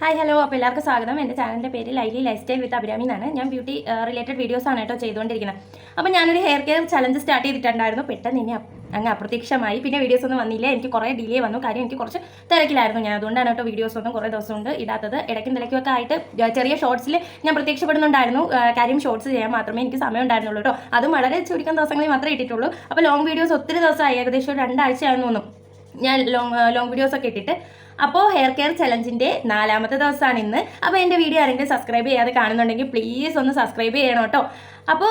Hi hello അപ്പോൾ എല്ലാവർക്കും സ്വാഗതം. എന്റെ ചാനലിന്റെ പേര് ലൈലി ലൈഫ് സ്റ്റൈൽ വിത്ത് അഭിരാമി എന്നാണ്. ഞാൻ ബ്യൂട്ടി റിലേറ്റഡ് വീഡിയോസ് ആണ് കേട്ടോ ചെയ്തുകൊണ്ടിരിക്കുന്നത്. അപ്പോൾ ഞാനൊരു ഹെയർ കെയർ ചലഞ്ച് സ്റ്റാർട്ട് ചെയ്തിട്ടുണ്ടായിരുന്നു. പെട്ടെന്ന് ഇനി അങ്ങ് അപ്രത്യക്ഷമായി. പിന്നെ വീഡിയോസ് ഒന്നും വന്നില്ല. എനിക്ക് കുറേ ഡിലേ വന്നു. കാര്യം എനിക്ക് കുറച്ച് തിരക്കിലായിരുന്നു ഞാൻ. അതുകൊണ്ടാണ് കേട്ടോ വീഡിയോസ് ഒന്നും കുറേ ദിവസം കൊണ്ട് ഇടാത്തത്. ഇടയ്ക്കും തിരക്കുമൊക്കെ ആയിട്ട് ചെറിയ ഷോർട്സിൽ ഞാൻ പ്രത്യക്ഷപ്പെടുന്നുണ്ടായിരുന്നു. കാര്യം ഷോർട്സ് ചെയ്യാൻ മാത്രമേ എനിക്ക് സമയം ഉണ്ടായിരുന്നുള്ളൂ കേട്ടോ. അതും വളരെ ചുരുക്കം ദിവസങ്ങളിൽ മാത്രമേ ഇട്ടിട്ടുള്ളൂ. അപ്പോൾ ലോങ് വീഡിയോസ് ഒത്തിരി ദിവസമായി. ഏകദേശം ഒരു രണ്ടാഴ്ച തോന്നുന്നു. ഞാൻ ലോങ് ലോങ് വീഡിയോസൊക്കെ ഇട്ടിട്ട്. അപ്പോൾ ഹെയർ കെയർ ചലഞ്ചിന്റെ നാലാമത്തെ ദിവസമാണ് ഇന്ന്. അപ്പോൾ എന്റെ വീഡിയോ ആരെങ്കിലും സബ്സ്ക്രൈബ് ചെയ്യാതെ കാണുന്നുണ്ടെങ്കിൽ പ്ലീസ് ഒന്ന് സബ്സ്ക്രൈബ് ചെയ്യണം കേട്ടോ. അപ്പോൾ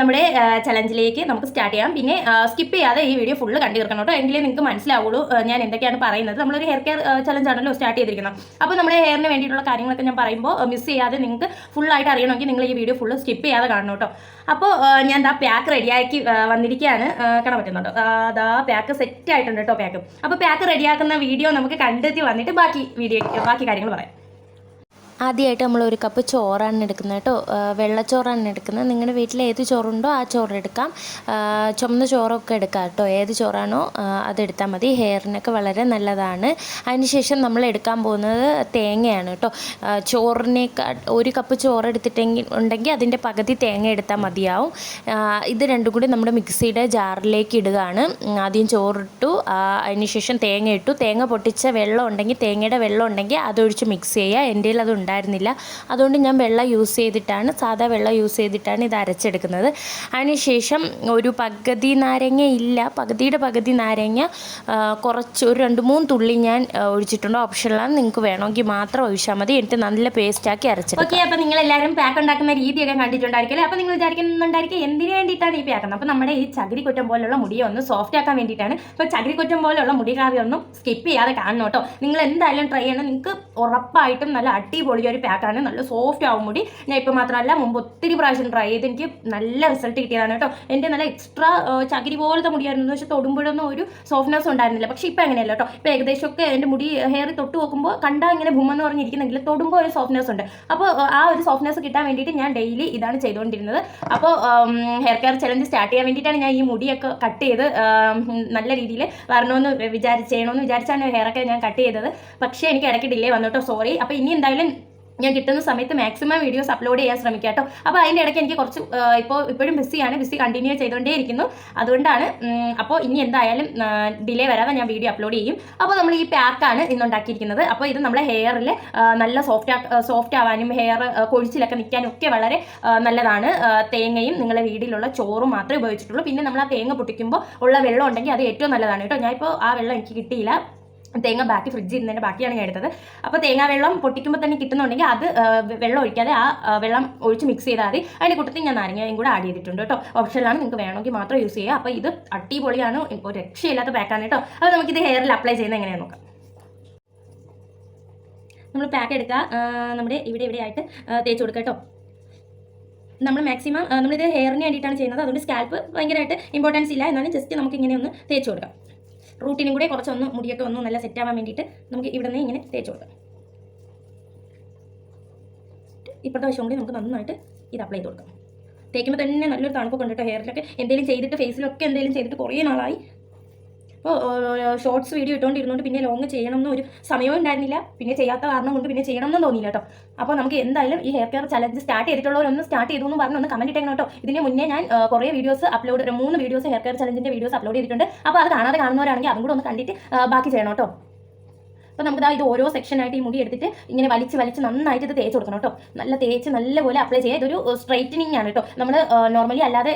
നമ്മുടെ ചലഞ്ചിലേക്ക് നമുക്ക് സ്റ്റാർട്ട് ചെയ്യാം. പിന്നെ സ്കിപ്പ് ചെയ്യാതെ ഈ വീഡിയോ ഫുള്ള് കണ്ടു തീർക്കണം കേട്ടോ. എങ്കിലേ നിങ്ങൾക്ക് മനസ്സിലാവുള്ളൂ ഞാൻ എന്തൊക്കെയാണ് പറയുന്നത്. നമ്മളൊരു ഹെയർ കെയർ ചലഞ്ച് ആണല്ലോ സ്റ്റാർട്ട് ചെയ്തിരിക്കുന്നത്. അപ്പോൾ നമ്മുടെ ഹെയറിന് വേണ്ടിയിട്ടുള്ള കാര്യങ്ങളൊക്കെ ഞാൻ പറയുമ്പോൾ മിസ് ചെയ്യാതെ നിങ്ങൾക്ക് ഫുള്ളായിട്ട് അറിയണമെങ്കിൽ നിങ്ങൾ ഈ വീഡിയോ ഫുള്ള് സ്കിപ്പ് ചെയ്യാതെ കാണണം കേട്ടോ. അപ്പോൾ ഞാൻ ദാ പാക്ക് റെഡിയാക്കി വന്നിരിക്കുകയാണ്. കാണാൻ പറ്റുന്നുണ്ടോ? ദാ പാക്ക് സെറ്റ് ആയിട്ടുണ്ട് കേട്ടോ പാക്ക് അപ്പോൾ പാക്ക് റെഡിയാക്കുന്ന വീഡിയോ നമുക്ക് കണ്ടെത്തി വന്നിട്ട് ബാക്കി വീഡിയോ ബാക്കി കാര്യങ്ങൾ പറയാം. ആദ്യമായിട്ട് നമ്മൾ ഒരു കപ്പ് ചോറാണ് എടുക്കുന്നത് കേട്ടോ. വെള്ളച്ചോറാണ് എടുക്കുന്നത്. നിങ്ങളുടെ വീട്ടിൽ ഏത് ചോറുണ്ടോ ആ ചോറ് എടുക്കാം. ചുമന്ന ചോറൊക്കെ എടുക്കാം കേട്ടോ. ഏത് ചോറാണോ അതെടുത്താൽ മതി. ഹെയറിനൊക്കെ വളരെ നല്ലതാണ്. അതിനുശേഷം നമ്മൾ എടുക്കാൻ പോകുന്നത് തേങ്ങയാണ് കേട്ടോ. ചോറിനേക്കാ ഒരു കപ്പ് ചോറ് എടുത്തിട്ടെങ്കിൽ ഉണ്ടെങ്കിൽ അതിന്റെ പകുതി തേങ്ങ എടുത്താൽ മതിയാവും. ഇത് രണ്ടും കൂടി നമ്മുടെ മിക്സിയുടെ ജാറിലേക്ക് ഇടുകയാണ്. ആദ്യം ചോറിട്ടു. അതിനുശേഷം തേങ്ങ ഇട്ടു. തേങ്ങ പൊട്ടിച്ച വെള്ളം ഉണ്ടെങ്കിൽ തേങ്ങയുടെ വെള്ളം ഉണ്ടെങ്കിൽ അതൊഴിച്ച് മിക്സ് ചെയ്യുക. എന്റെ കയ്യിൽ അത് ഉണ്ടായിരുന്നില്ല. അതുകൊണ്ട് ഞാൻ വെള്ളം യൂസ് ചെയ്തിട്ടാണ് സാധാ വെള്ളം യൂസ് ചെയ്തിട്ടാണ് ഇത് അരച്ചെടുക്കുന്നത്. അതിനുശേഷം ഒരു പകുതി നാരങ്ങ ഇല്ല. പകുതിയുടെ പകുതി നാരങ്ങ കുറച്ച് ഒരു രണ്ട് മൂന്ന് തുള്ളി ഞാൻ ഒഴിച്ചിട്ടുണ്ട്. ഓപ്ഷനിലാണ് നിങ്ങൾക്ക് വേണമെങ്കിൽ മാത്രം ഒഴിച്ചാൽ മതി. എന്നിട്ട് നല്ല പേസ്റ്റാക്കി അരച്ചെടുക്കാം. ഓക്കെ അപ്പോൾ നിങ്ങൾ എല്ലാവരും പാക്ക് ഉണ്ടാക്കുന്ന രീതിയൊക്കെ കണ്ടിട്ടുണ്ടായിരിക്കും അപ്പോൾ നിങ്ങൾ വിചാരിക്കുന്നുണ്ടായിരിക്കും എന്തിനു വേണ്ടിയിട്ടാണ് ഈ പാക്കുന്നത് അപ്പോൾ നമ്മുടെ ഈ ചകിരി കുറ്റം പോലുള്ള മുടിയെ ഒന്ന് സോഫ്റ്റ് ആക്കാൻ വേണ്ടിയിട്ടാണ്. അപ്പോൾ ചകിരിക്കുറ്റം പോലുള്ള മുടി കാവ്യൊന്നും സ്കിപ്പ് ചെയ്യാതെ കാണണം കേട്ടോ. നിങ്ങൾ എന്തായാലും ട്രൈ ചെയ്യണം. നിങ്ങൾക്ക് ഉറപ്പായിട്ടും നല്ല അടിപൊളി ഒരു പാക്കാണ് നല്ല സോഫ്റ്റ് ആവും മുടി. ഞാൻ ഇപ്പോൾ മാത്രമല്ല മുമ്പ് ഒത്തിരി പ്രാവശ്യം ട്രൈ ചെയ്ത് എനിക്ക് നല്ല റിസൾട്ട് കിട്ടിയതാണ് കേട്ടോ. എന്റെ നല്ല എക്സ്ട്രാ ചകിരി പോലത്തെ മുടിയായിരുന്നു. പക്ഷെ തൊടുമ്പോഴൊന്നും ഒരു സോഫ്റ്റ്നെസ് ഉണ്ടായിരുന്നില്ല. പക്ഷേ ഇപ്പോൾ അങ്ങനെയല്ല കേട്ടോ. ഇപ്പോൾ ഏകദേശമൊക്കെ എന്റെ മുടി ഹെയർ തൊട്ട് നോക്കുമ്പോൾ കണ്ടാൽ ഇങ്ങനെ ഭൂമെന്ന് പറഞ്ഞിരിക്കുന്നെങ്കിൽ തൊടുമ്പോൾ ഒരു സോഫ്റ്റ്നെസ് ഉണ്ട്. അപ്പോൾ ആ ഒരു സോഫ്റ്റ്നെസ് കിട്ടാൻ വേണ്ടിയിട്ട് ഞാൻ ഡെയിലി ഇതാണ് ചെയ്തുകൊണ്ടിരുന്നത്. അപ്പോൾ ഹെയർ കെയർ ചലഞ്ച് സ്റ്റാർട്ട് ചെയ്യാൻ വേണ്ടിയിട്ടാണ് ഞാൻ ഈ മുടിയൊക്കെ കട്ട് ചെയ്ത് നല്ല രീതിയിൽ വരണമെന്ന് വിചാരിച്ച് ചെയ്യണമെന്ന് വിചാരിച്ചാണ് ഹെയറൊക്കെ ഞാൻ കട്ട് ചെയ്തത്. പക്ഷേ എനിക്ക് ഇടയ്ക്ക് ഡിലേ വന്നു കേട്ടോ. സോറി അപ്പോൾ ഇനി എന്തായാലും ഞാൻ കിട്ടുന്ന സമയത്ത് മാക്സിമം വീഡിയോസ് അപ്ലോഡ് ചെയ്യാൻ ശ്രമിക്കാം കേട്ടോ അപ്പോൾ അതിന്റെ ഇടയ്ക്ക് എനിക്ക് കുറച്ച് ഇപ്പോൾ ഇപ്പോഴും ബിസിയാണ് ബിസി കണ്ടിന്യൂ ചെയ്തുകൊണ്ടേ ഇരിക്കുന്നു അതുകൊണ്ടാണ് അപ്പോൾ ഇനി എന്തായാലും ഡിലേ വരാതെ ഞാൻ വീഡിയോ അപ്ലോഡ് ചെയ്യും. അപ്പോൾ നമ്മൾ ഈ പാക്കാണ് ഇന്നുണ്ടാക്കിയിരിക്കുന്നത്. അപ്പോൾ ഇത് നമ്മുടെ ഹെയറിൽ നല്ല സോഫ്റ്റ് സോഫ്റ്റ് ആവാനും ഹെയർ കൊഴിച്ചിലൊക്കെ നിൽക്കാനും ഒക്കെ വളരെ നല്ലതാണ്. തേങ്ങയും നിങ്ങളുടെ വീട്ടിലുള്ള ചോറും മാത്രമേ ഉപയോഗിച്ചിട്ടുള്ളൂ. പിന്നെ നമ്മൾ ആ തേങ്ങ പൊട്ടിക്കുമ്പോൾ ഉള്ള വെള്ളം ഉണ്ടെങ്കിൽ അത് ഏറ്റവും നല്ലതാണ് കേട്ടോ. ഞാനിപ്പോൾ ആ വെള്ളം എനിക്ക് കിട്ടിയില്ല. തേങ്ങ ബാക്കി ഫ്രിഡ്ജിൽ ഇരുന്നതിന്റെ ബാക്കിയാണ് ഞാൻ എടുത്തത്. അപ്പോൾ തേങ്ങാ വെള്ളം പൊട്ടിക്കുമ്പോൾ തന്നെ കിട്ടുന്നുണ്ടെങ്കിൽ അത് വെള്ളം ഒഴിക്കാതെ ആ വെള്ളം ഒഴിച്ച് മിക്സ് ചെയ്താൽ മതി. അതിന്റെ കൂട്ടത്തിൽ ഞാൻ നാരങ്ങയും കൂടെ ആഡ് ചെയ്തിട്ടുണ്ട് കേട്ടോ. ഓപ്ഷനിലാണ് നിങ്ങൾക്ക് വേണമെങ്കിൽ മാത്രം യൂസ് ചെയ്യുക അപ്പോൾ ഇത് അടിപൊളിയാണ് ഒരു രക്ഷയില്ലാത്ത പാക്കാണ് കേട്ടോ. അപ്പോൾ നമുക്കിത് ഹെയറിൽ അപ്ലൈ ചെയ്യുന്നത് എങ്ങനെയാണ് നോക്കാം. നമ്മൾ പാക്ക് എടുക്കുക. നമ്മുടെ ഇവിടെ ഇവിടെയായിട്ട് തേച്ച് കൊടുക്കുക കേട്ടോ. നമ്മൾ മാക്സിമം നമ്മളിത് ഹെയറിന് വേണ്ടിയിട്ടാണ് ചെയ്യുന്നത്. അതുകൊണ്ട് സ്കാൽപ്പ് ഭയങ്കരമായിട്ട് ഇമ്പോർട്ടൻസ് ഇല്ല. എന്നാലും ജസ്റ്റ് നമുക്ക് ഇങ്ങനെ ഒന്ന് തേച്ച് കൊടുക്കാം. റൂട്ടിനും കൂടെ കുറച്ചൊന്ന് മുടിയൊക്കെ ഒന്ന് നല്ല സെറ്റ് ആവാൻ വേണ്ടിയിട്ട് നമുക്ക് ഇവിടെ നിന്ന് ഇങ്ങനെ തേച്ച് കൊടുക്കാം. ഇപ്പോഴത്തെ വശം കൂടി നമുക്ക് നന്നായിട്ട് ഇത് അപ്ലൈ ചെയ്ത് കൊടുക്കാം. തേക്കുമ്പോൾ തന്നെ നല്ലൊരു തണുപ്പൊക്കെ ഉണ്ട് കേട്ടോ ഹെയറിലൊക്കെ എന്തെങ്കിലും ചെയ്തിട്ട് ഫേസിലൊക്കെ എന്തെങ്കിലും ചെയ്തിട്ട് കുറേ നാളായി. അപ്പോൾ ഷോർട്സ് വീഡിയോ ഇട്ടുകൊണ്ടിരുന്നുകൊണ്ട് പിന്നെ ലോങ് ചെയ്യണം ഒരു സമയവും ഉണ്ടായിരുന്നില്ല. പിന്നെ ചെയ്യാത്ത കാരണം കൊണ്ട് പിന്നെ ചെയ്യണം എന്നും തോന്നിയില്ല കേട്ടോ അപ്പോൾ നമുക്ക് എന്തായാലും ഈ ഹെയർ കെയർ ചലഞ്ച് സ്റ്റാർട്ട് ചെയ്തിട്ടുള്ളവരൊന്ന് സ്റ്റാർട്ട് ചെയ്തു എന്ന് പറഞ്ഞ് ഒന്ന് കമന്റ് ഇട്ടേക്കണം കേട്ടോ ഇതിന് മുന്നേ ഞാൻ കുറേ വീഡിയോസ് അപ്ലോഡ് മൂന്ന് വീഡിയോസ് ഹെയർ കെയർ ചലഞ്ചിന്റെ വീഡിയോസ് അപ്ലോഡ് ചെയ്തിട്ടുണ്ട്. അപ്പോൾ അത് കാണാതെ കാണുന്നവരാണെങ്കിൽ അതും കൂടെ ഒന്ന് കണ്ടിട്ട് ബാക്കി ചെയ്യണം കേട്ടോ അപ്പോൾ നമുക്ക് ഇത് ഓരോ സെക്ഷനായിട്ട് ഈ മുടി എടുത്തിട്ട് ഇങ്ങനെ വലിച്ച് വലിച്ച് നന്നായിട്ട് ഇത് തേച്ച് കൊടുക്കണം കേട്ടോ. നല്ല തേച്ച് നല്ലപോലെ അപ്ലൈ ചെയ്യുക. ഇതൊരു സ്ട്രൈറ്റനിങ് ആണ് കേട്ടോ. നമ്മൾ നോർമലി അല്ലാതെ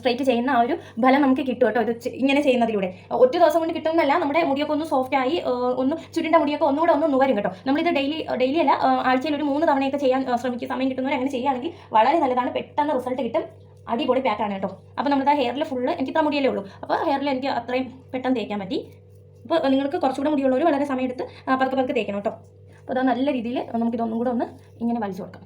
സ്ട്രൈറ്റ് ചെയ്യുന്ന ആ ഒരു ഫലം നമുക്ക് കിട്ടും കേട്ടോ ഇത് ഇങ്ങനെ ചെയ്യുന്നതിലൂടെ. ഒറ്റ ദിവസം കൊണ്ട് കിട്ടുന്നതല്ല നമ്മുടെ മുടിയൊക്കെ ഒന്ന് സോഫ്റ്റ് ആയി ഒന്ന് ചുരുണ്ട മുടിയൊക്കെ ഒന്നുകൂടെ ഒന്ന് വരും കേട്ടോ. നമ്മളിത് ഡെയിലി ഡെയിലി അല്ല ആഴ്ചയിൽ ഒരു മൂന്ന് തവണയൊക്കെ ചെയ്യാൻ ശ്രമിക്കുക ശ്രമിക്കും സമയം കിട്ടുന്നവർ അങ്ങനെ ചെയ്യുകയാണെങ്കിൽ വളരെ നല്ലതാണ്. പെട്ടെന്ന് റിസൾട്ട് കിട്ടും. അടിപൊളി പാക്കാണ് കേട്ടോ. അപ്പോൾ നമ്മുടെ ഹെയറിൽ ഫുള്ള് എനിക്ക് മുടിയല്ലേ ഉള്ളൂ. അപ്പോൾ ഹെയറിൽ എനിക്ക് അത്രയും പെട്ടെന്ന് തേക്കാൻ പറ്റി. അപ്പോൾ നിങ്ങൾക്ക് കുറച്ചുകൂടെ മുടിയുള്ളവർ വളരെ സമയമെടുത്ത് പതുക്കെ പതുക്കെ തേക്കണം കേട്ടോ. അപ്പോൾ അത് നല്ല രീതിയിൽ നമുക്ക് ഇതൊന്നും കൂടെ ഒന്ന് ഇങ്ങനെ വലിച്ചു കൊടുക്കാം.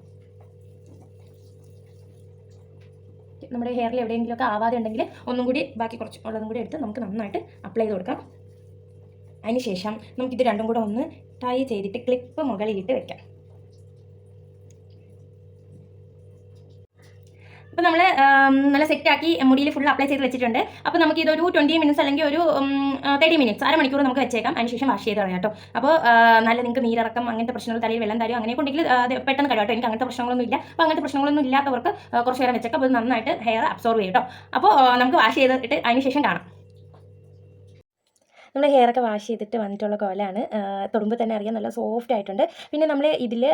നമ്മുടെ ഹെയറിൽ എവിടെയെങ്കിലുമൊക്കെ ആവാതെ ഉണ്ടെങ്കിൽ ഒന്നും കൂടി ബാക്കി കുറച്ച് ഉള്ളതും കൂടി എടുത്ത് നമുക്ക് നന്നായിട്ട് അപ്ലൈ ചെയ്ത് കൊടുക്കാം. അതിനുശേഷം നമുക്കിത് രണ്ടും കൂടെ ഒന്ന് ടൈ ചെയ്തിട്ട് ക്ലിപ്പ് മുകളിലിട്ട് വെക്കാം. അപ്പോൾ നമ്മൾ നല്ല സെറ്റ് സെറ്റാക്കി മുടിയിൽ ഫുൾ അപ്ലൈ ചെയ്ത് വെച്ചിട്ടുണ്ട്. അപ്പോൾ നമുക്ക് ഇതൊരു ട്വന്റി മിനിറ്റ്സ് അല്ലെങ്കിൽ ഒരു തേർട്ടി മിനിറ്റ്സ് അരമണിക്കൂർ നമുക്ക് വെച്ചേക്കാം. അതിനുശേഷം വാഷ് ചെയ്ത് കളയാം കേട്ടോ. അപ്പോൾ നല്ല നിങ്ങൾക്ക് നീരിറക്കം അങ്ങനത്തെ പ്രശ്നങ്ങൾ തലയിൽ വെള്ളം തരും അങ്ങനെ ഉണ്ടെങ്കിൽ അത് പെട്ടെന്ന് കഴിയാം എനിക്ക് അങ്ങനത്തെ പ്രശ്നങ്ങളൊന്നും ഇല്ല. അപ്പോൾ അങ്ങനത്തെ പ്രശ്നങ്ങളൊന്നും ഇല്ലാത്തവർക്ക് കുറച്ച് നേരം വെച്ചേക്കാം. അപ്പോൾ നന്നായിട്ട് ഹെയർ അബ്സോർവ് ചെയ്യും കേട്ടോ. അപ്പോൾ നമുക്ക് വാഷ് ചെയ്തിട്ട് അതിനുശേഷം കാണാം. നമ്മൾ ഹെയറൊക്കെ വാഷ് ചെയ്തിട്ട് വന്നിട്ടുള്ള കോലാണ്. തൊടുമ്പോൾ തന്നെ അറിയാം നല്ല സോഫ്റ്റ് ആയിട്ടുണ്ട്. പിന്നെ നമ്മൾ ഇതിൽ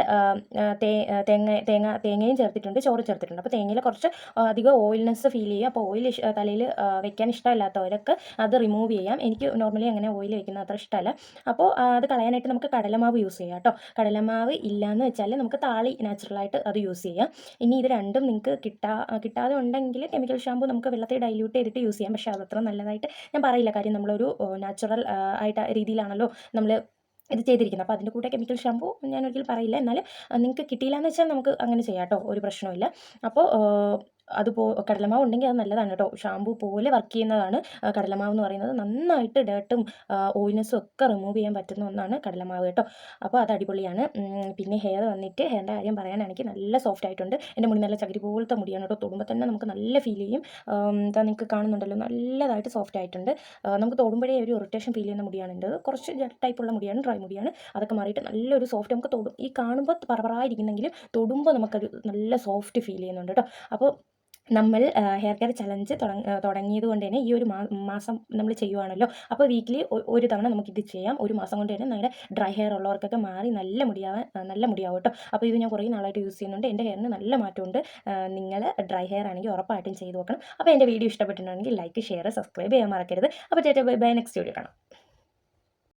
തേങ്ങ തേങ്ങ തേങ്ങയും ചേർത്തിട്ടുണ്ട് ചോറ് ചേർത്തിട്ടുണ്ട്. അപ്പോൾ തേങ്ങയിൽ കുറച്ച് അധികം ഓയിൽനെസ് ഫീൽ ചെയ്യും അപ്പോൾ ഓയിൽ തലയിൽ വെക്കാൻ ഇഷ്ടമില്ലാത്തവരൊക്കെ അത് റിമൂവ് ചെയ്യാം. എനിക്ക് നോർമലി അങ്ങനെ ഓയിൽ വെക്കുന്നത് അത്ര ഇഷ്ടമല്ല. അപ്പോൾ അത് കളയാനായിട്ട് നമുക്ക് കടലമാവ് യൂസ് ചെയ്യാം കേട്ടോ. കടലമാവ് ഇല്ലയെന്ന് വെച്ചാൽ നമുക്ക് താളി നാച്ചുറലായിട്ട് അത് യൂസ് ചെയ്യാം. ഇനി ഇത് രണ്ടും നിങ്ങൾക്ക് കിട്ടാ കിട്ടാതെ ഉണ്ടെങ്കിൽ കെമിക്കൽ ഷാമ്പു നമുക്ക് വെള്ളത്തിൽ ഡൈല്യൂട്ട് ചെയ്തിട്ട് യൂസ് ചെയ്യാം. പക്ഷേ അതത്ര നല്ലതായിട്ട് ഞാൻ പറയില്ല. കാര്യം നമ്മളൊരു നാച്ചുറൽ ആയിട്ട് രീതിയിലാണല്ലോ നമ്മൾ ഇത് ചെയ്തിരിക്കുന്നത്. അപ്പോൾ അതിന്റെ കൂടെ കെമിക്കൽ ഷാമ്പൂ ഞാൻ ഒരിക്കലും പറയില്ല. എന്നാൽ നിങ്ങൾക്ക് കിട്ടിയില്ല എന്ന് വെച്ചാൽ നമുക്ക് അങ്ങനെ ചെയ്യാം കേട്ടോ ഒരു പ്രശ്നവുമില്ല. അപ്പോൾ അത് പോ കടലമാവ് ഉണ്ടെങ്കിൽ അത് നല്ലതാണ് കേട്ടോ. ഷാമ്പു പോലെ വർക്ക് ചെയ്യുന്നതാണ് കടലമാവ് എന്ന് പറയുന്നത്. നന്നായിട്ട് ഡേട്ടും ഓയിൽനെസ്സും ഒക്കെ റിമൂവ് ചെയ്യാൻ പറ്റുന്ന ഒന്നാണ് കടലമാവ് കേട്ടോ. അപ്പോൾ അത് അടിപൊളിയാണ്. പിന്നെ ഹെയർ വന്നിട്ട് ഹെയറിന്റെ കാര്യം പറയാനാണെങ്കിൽ നല്ല സോഫ്റ്റ് ആയിട്ടുണ്ട്. എന്റെ മുടി നല്ല ചകിരി പോലത്തെ മുടിയാണ് കേട്ടോ. തൊടുമ്പോൾ തന്നെ നമുക്ക് നല്ല ഫീൽ ചെയ്യും. എന്താ നിങ്ങൾക്ക് കാണുന്നുണ്ടല്ലോ നല്ലതായിട്ട് സോഫ്റ്റ് ആയിട്ടുണ്ട്. നമുക്ക് തൊടുമ്പോഴേ ഒരു ഇറിറ്റേഷൻ ഫീൽ ചെയ്യുന്ന മുടിയാണ് എന്റെ കുറച്ച് ടൈപ്പുള്ള മുടിയാണ് ഡ്രൈ മുടിയാണ്. അതൊക്കെ മാറിയിട്ട് നല്ലൊരു സോഫ്റ്റ് നമുക്ക് തൊടും. ഈ കാണുമ്പോൾ പറപറായിരിക്കുന്നെങ്കിലും തൊടുമ്പോൾ നമുക്കൊരു നല്ല സോഫ്റ്റ് ഫീൽ ചെയ്യുന്നുണ്ട് കേട്ടോ. അപ്പോൾ നമ്മൾ ഹെയർ കെയർ ചലഞ്ച് തുടങ്ങിയത് കൊണ്ട് തന്നെ ഈ ഒരു മാസം നമ്മൾ ചെയ്യുവാണല്ലോ. അപ്പോൾ വീക്കിലി ഒരു തവണ നമുക്കിത് ചെയ്യാം. ഒരു മാസം കൊണ്ട് തന്നെ നമ്മുടെ ഡ്രൈ ഹെയർ ഉള്ളവർക്കൊക്കെ മാറി നല്ല മുടിയാവാൻ നല്ല മുടിയാവും കേട്ടോ. അപ്പോൾ ഇത് ഞാൻ കുറേ നാളായിട്ട് യൂസ് ചെയ്യുന്നുണ്ട്. എന്റെ ഹെയറിന് നല്ല മാറ്റമുണ്ട്. നിങ്ങൾ ഡ്രൈ ഹെയർ ആണെങ്കിൽ ഉറപ്പായിട്ടും ചെയ്ത് നോക്കണം. അപ്പോൾ എന്റെ വീഡിയോ ഇഷ്ടപ്പെട്ടിട്ടുണ്ടെങ്കിൽ ലൈക്ക് ഷെയർ സബ്സ്ക്രൈബ് ചെയ്യാൻ മറക്കരുത്. അപ്പോൾ ചേട്ടാ ബൈ ബൈ നെക്സ്റ്റ് വീഡിയോ കാണാം.